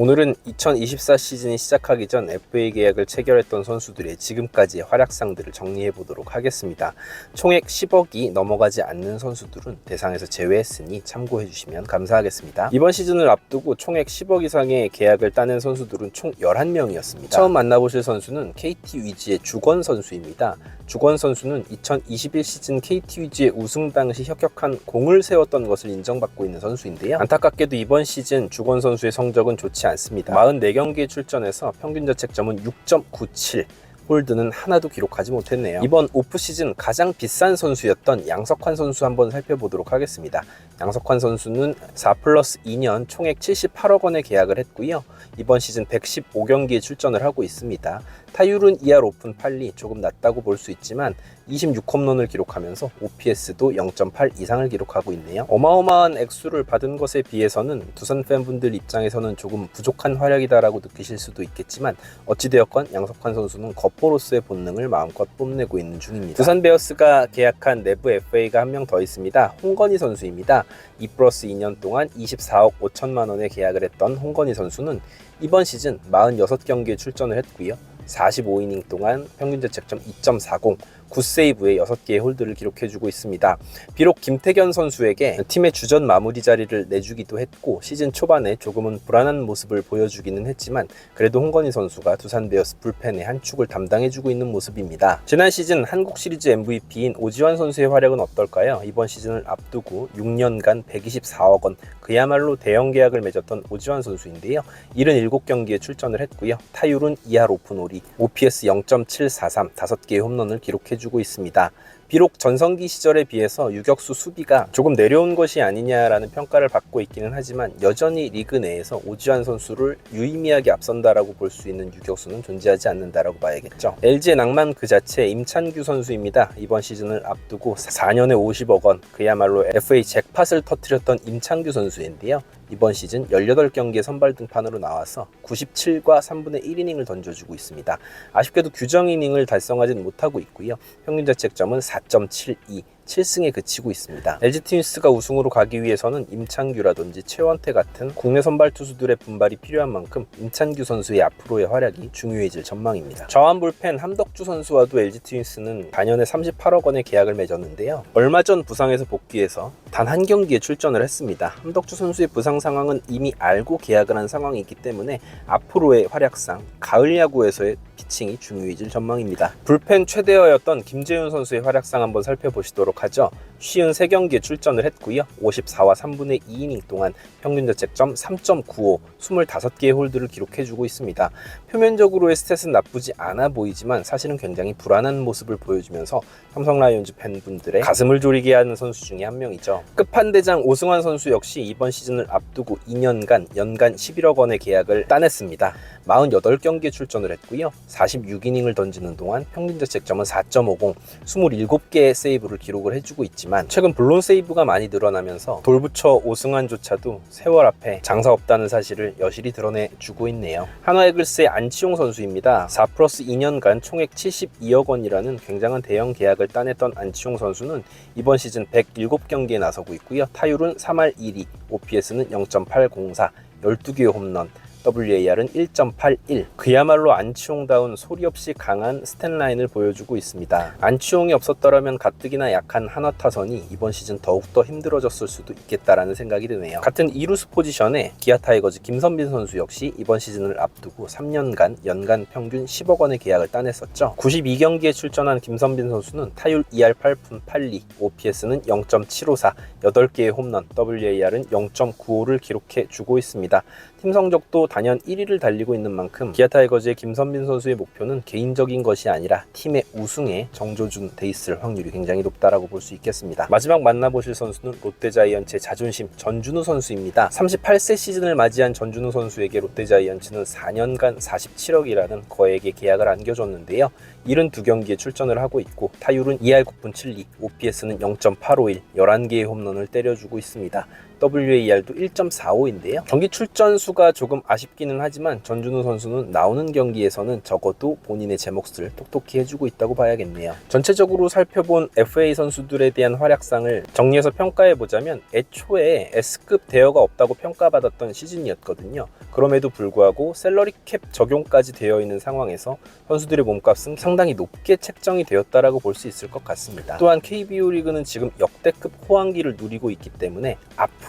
오늘은 2024 시즌이 시작하기 전 FA 계약을 체결했던 선수들의 지금까지의 활약상들을 정리해 보도록 하겠습니다. 총액 10억이 넘어가지 않는 선수들은 대상에서 제외했으니 참고해 주시면 감사하겠습니다. 이번 시즌을 앞두고 총액 10억 이상의 계약을 따낸 선수들은 총 11명이었습니다. 처음 만나보실 선수는 KT 위즈의 주권 선수입니다. 주권 선수는 2021 시즌 KT 위즈의 우승 당시 혁혁한 공을 세웠던 것을 인정받고 있는 선수인데요. 안타깝게도 이번 시즌 주권 선수의 성적은 좋지 않습니다. 44경기에 출전해서 평균 자책점은 6.97. 홀드는 하나도 기록하지 못했네요. 이번 오프 시즌 가장 비싼 선수였던 양석환 선수 한번 살펴보도록 하겠습니다. 양석환 선수는 4 플러스 2년 총액 78억 원에 계약을 했고요. 이번 시즌 115경기에 출전을 하고 있습니다. 타율은 2할 오픈 8리 조금 낮다고 볼 수 있지만 26홈런을 기록하면서 OPS도 0.8 이상을 기록하고 있네요. 어마어마한 액수를 받은 것에 비해서는 두산 팬분들 입장에서는 조금 부족한 활약이다라고 느끼실 수도 있겠지만 어찌되었건 양석환 선수는 거 포로서의 본능을 마음껏 뽐내고 있는 중입니다. 두산 베어스가 계약한 내부 FA가 한 명 더 있습니다. 홍건희 선수입니다. 2 플러스 2년 동안 24억 5천만 원에 계약을 했던 홍건희 선수는 이번 시즌 46경기에 출전을 했고요. 45이닝 동안 평균 자책점 2.40, 9세이브에 6개의 홀드를 기록해주고 있습니다. 비록 김태견 선수에게 팀의 주전 마무리 자리를 내주기도 했고 시즌 초반에 조금은 불안한 모습을 보여주기는 했지만 그래도 홍건희 선수가 두산 베어스 불펜의 한 축을 담당해주고 있는 모습입니다. 지난 시즌 한국 시리즈 MVP인 오지환 선수의 활약은 어떨까요? 이번 시즌을 앞두고 6년간 124억 원 그야말로 대형 계약을 맺었던 오지환 선수인데요. 77경기에 출전을 했고요. 타율은 2할 오픈 오리, OPS 0.743, 5개의 홈런을 기록해주고 있습니다. 비록 전성기 시절에 비해서 유격수 수비가 조금 내려온 것이 아니냐라는 평가를 받고 있기는 하지만 여전히 리그 내에서 오지환 선수를 유의미하게 앞선다라고 볼 수 있는 유격수는 존재하지 않는다라고 봐야겠죠. LG의 낭만 그 자체 임찬규 선수입니다. 이번 시즌을 앞두고 4년에 50억 원 그야말로 FA 잭팟을 터뜨렸던 임찬규 선수인데요. 이번 시즌 18경기에 선발 등판으로 나와서 97과 3분의 1이닝을 던져주고 있습니다. 아쉽게도 규정 이닝을 달성하지는 못하고 있고요. 평균 자책점은 4.72. 7승에 그치고 있습니다. LG 트윈스가 우승으로 가기 위해서는 임창규라든지 최원태 같은 국내 선발 투수들의 분발이 필요한 만큼 임찬규 선수의 앞으로의 활약이 중요해질 전망입니다. 좌완 불펜 함덕주 선수와도 LG 트윈스는 단연에 38억 원의 계약을 맺었는데요. 얼마 전 부상에서 복귀해서 단 한 경기에 출전을 했습니다. 함덕주 선수의 부상 상황은 이미 알고 계약을 한 상황이기 때문에 앞으로의 활약상 가을 야구에서의 피칭이 중요해질 전망입니다. 불펜 최대어였던 김재훈 선수의 활약상 한번 살펴보시도록 하죠. 쉬운 3경기에 출전을 했고요. 54와 3분의 2이닝 동안 평균 자책점 3.95, 25개의 홀드를 기록해주고 있습니다. 표면적으로의 스탯은 나쁘지 않아 보이지만 사실은 굉장히 불안한 모습을 보여주면서 삼성 라이온즈 팬분들의 가슴을 졸이게 하는 선수 중에 한 명이죠. 끝판대장 오승환 선수 역시 이번 시즌을 앞두고 2년간 연간 11억 원의 계약을 따냈습니다. 48경기에 출전을 했고요. 46이닝을 던지는 동안 평균 자책점은 4.50, 27개의 세이브를 기록 을 해주고 있지만 최근 블론 세이브가 많이 늘어나면서 돌부처 오승환조차도 세월 앞에 장사 없다는 사실을 여실히 드러내주고 있네요. 한화이글스의 안치홍 선수입니다. 4 플러스 2년간 총액 72억 원이라는 굉장한 대형 계약을 따냈던 안치홍 선수는 이번 시즌 107경기에 나서고 있고요. 타율은 3할 1위, OPS는 0.804, 12개의 홈런, WAR은 1.81. 그야말로 안치홍다운 소리 없이 강한 스탠라인을 보여주고 있습니다. 안치홍이 없었더라면 가뜩이나 약한 한화 타선이 이번 시즌 더욱더 힘들어졌을 수도 있겠다라는 생각이 드네요. 같은 이루스 포지션에 기아 타이거즈 김선빈 선수 역시 이번 시즌을 앞두고 3년간 연간 평균 10억 원의 계약을 따냈었죠. 92경기에 출전한 김선빈 선수는 타율 2할 8푼 8리, OPS는 0.754, 8개의 홈런, WAR은 0.95를 기록해 주고 있습니다. 팀 성적도 단연 1위를 달리고 있는 만큼 기아 타이거즈의 김선빈 선수의 목표는 개인적인 것이 아니라 팀의 우승에 정조준 돼 있을 확률이 굉장히 높다라고 볼 수 있겠습니다. 마지막 만나보실 선수는 롯데자이언츠의 자존심 전준우 선수입니다. 38세 시즌을 맞이한 전준우 선수에게 롯데자이언츠는 4년간 47억이라는 거액의 계약을 안겨줬는데요. 72경기에 출전을 하고 있고 타율은 2할 9푼 7리, OPS는 0.851, 11개의 홈런을 때려주고 있습니다. WAR도 1.45인데요. 경기 출전 수가 조금 아쉽기는 하지만 전준우 선수는 나오는 경기에서는 적어도 본인의 제 몫을 똑똑히 해주고 있다고 봐야겠네요. 전체적으로 살펴본 FA 선수들에 대한 활약상을 정리해서 평가해 보자면 애초에 S급 대여가 없다고 평가받았던 시즌이었거든요. 그럼에도 불구하고 셀러리 캡 적용까지 되어 있는 상황에서 선수들의 몸값은 상당히 높게 책정이 되었다라고 볼 수 있을 것 같습니다. 또한 KBO 리그는 지금 역대급 호황기를 누리고 있기 때문에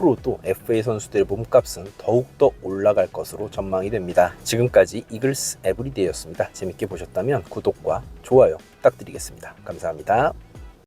앞으로도 FA 선수들의 몸값은 더욱더 올라갈 것으로 전망이 됩니다. 지금까지 이글스 에브리데이였습니다. 재밌게 보셨다면 구독과 좋아요 부탁드리겠습니다. 감사합니다.